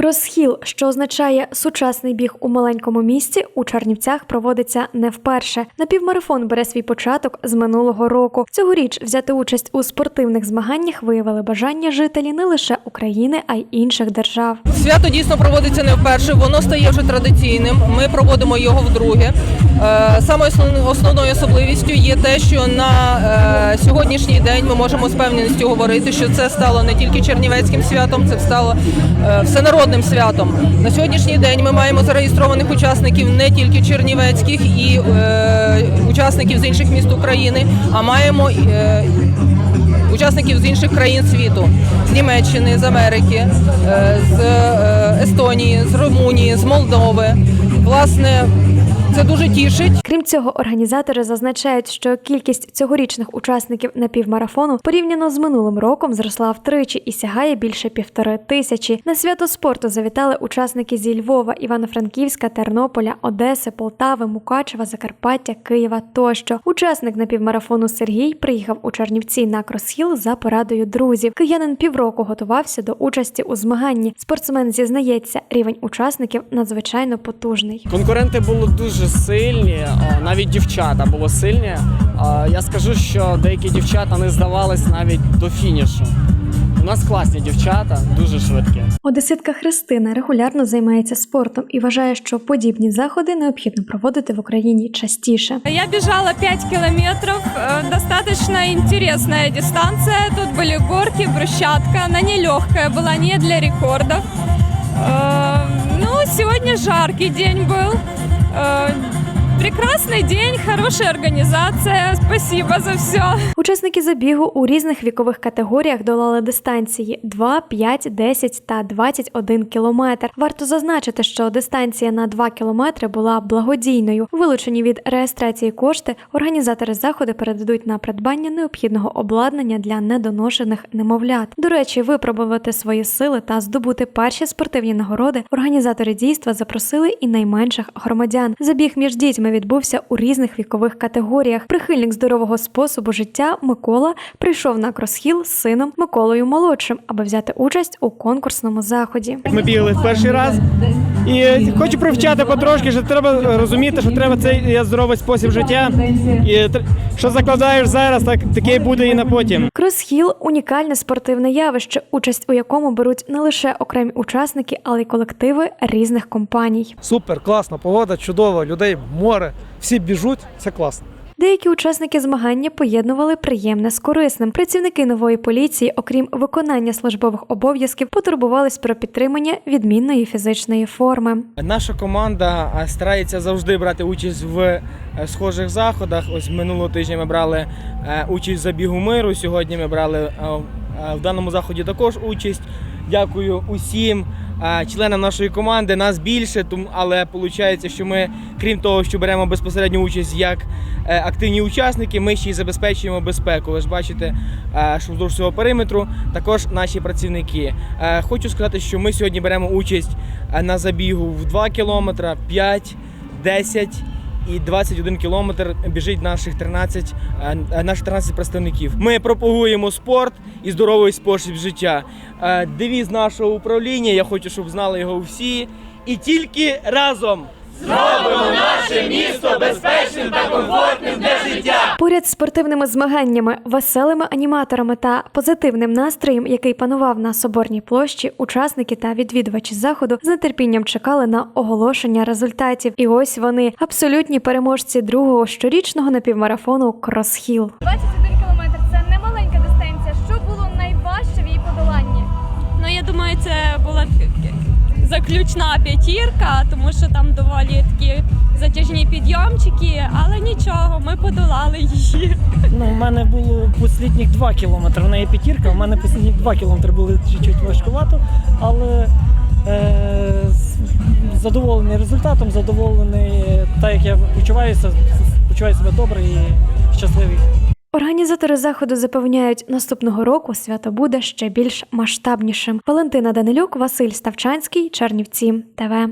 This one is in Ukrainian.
Кросхіл, що означає сучасний біг у маленькому місті, у Чернівцях проводиться не вперше. Напівмарафон бере свій початок з минулого року. Цьогоріч взяти участь у спортивних змаганнях виявили бажання жителі не лише України, а й інших держав. Свято дійсно проводиться не вперше, воно стає вже традиційним. Ми проводимо його вдруге. Е, Саме основ- основною особливістю є те, що на е, сьогоднішній день ми можемо з певністю говорити, що це стало не тільки чернівецьким святом, це стало е, всенародним святом. На сьогоднішній день ми маємо зареєстрованих учасників не тільки чернівецьких і е, учасників з інших міст України, а маємо е, учасників з інших країн світу, з Німеччини, з Америки, е, з е, Естонії, з Румунії, з Молдови. Власне, це дуже тішить. Крім цього, організатори зазначають, що кількість цьогорічних учасників напівмарафону порівняно з минулим роком зросла втричі і сягає більше півтори тисячі. На свято спорту завітали учасники зі Львова, Івано-Франківська, Тернополя, Одеси, Полтави, Мукачева, Закарпаття, Києва тощо. Учасник напівмарафону Сергій приїхав у Чернівці на кросхіл за порадою друзів. Киянин півроку готувався до участі у змаганні. Спортсмен зізнається, рівень учасників надзвичайно потужний. Конкуренти були дуже сильні, а, навіть дівчата були сильні. А, Я скажу, що деякі дівчата не здавались навіть до фінішу. У нас класні дівчата, дуже швидкі. Одеситка Христина регулярно займається спортом і вважає, що подібні заходи необхідно проводити в Україні частіше. Я бежала 5 километров, э, достаточно интересная дистанция. Тут были горки, брусчатка, она нелегкая была, не для рекордов. Э, Ну, сегодня жаркий день был. Uh, Прекрасный день, хорошая организация. Спасибо за все. Учасники забігу у різних вікових категоріях долали дистанції 2, 5, 10 та 21 кілометр. Варто зазначити, що дистанція на 2 кілометри була благодійною. Вилучені від реєстрації кошти організатори заходу передадуть на придбання необхідного обладнання для недоношених немовлят. До речі, випробувати свої сили та здобути перші спортивні нагороди організатори дійства запросили і найменших громадян. Забіг між дітьми відбувся у різних вікових категоріях. Прихильник здорового способу життя Микола прийшов на кросхіл з сином Миколою молодшим, аби взяти участь у конкурсному заході. Ми бігали в перший раз. І хочу привчати потрошки, що треба розуміти, що треба цей здоровий спосіб життя. І що закладаєш зараз, так таке буде і на потім. Кросхіл унікальне спортивне явище, участь у якому беруть не лише окремі учасники, але й колективи різних компаній. Супер, класно, погода чудова, людей море, всі біжуть, це класно. Деякі учасники змагання поєднували приємне з корисним. Працівники нової поліції, окрім виконання службових обов'язків, потурбувались про підтримання відмінної фізичної форми. Наша команда старається завжди брати участь в е, схожих заходах. Ось минулого тижня ми брали е, участь в забігу миру. Сьогодні ми брали е, в даному заході також участь. Дякую усім членам нашої команди. Нас більше, але виходить, що ми, крім того, що беремо безпосередню участь як е, активні учасники, ми ще й забезпечуємо безпеку. Ви ж бачите, е, що вздовж цього периметру також наші працівники. Е, Хочу сказати, що ми сьогодні беремо участь на забігу в 2 кілометри, 5, 10 і 21 кілометр біжить наших 13, е, е, наших 13 представників. Ми пропагуємо спорт і здоровий спосіб життя. Е, Девіз нашого управління, я хочу, щоб знали його всі. І тільки разом. Поряд з спортивними змаганнями, веселими аніматорами та позитивним настроєм, який панував на соборній площі, учасники та відвідувачі заходу з нетерпінням чекали на оголошення результатів. І ось вони абсолютні переможці другого щорічного напівмарафону Кросхіл. Заключна п'ятірка, тому що там доволі такі затяжні підйомчики, але нічого, ми подолали її. Ну, у мене було послідніх 2 кілометри. В неї п'ятірка, у мене послідні 2 кілометри були чуть-чуть важкувато, але е, задоволений результатом, задоволений так, як я почуваюся, почуваю себе добре і щасливий. Організатори заходу запевняють, наступного року свято буде ще більш масштабнішим. Валентина Данилюк, Василь Ставчанський, Чернівці, ТВ.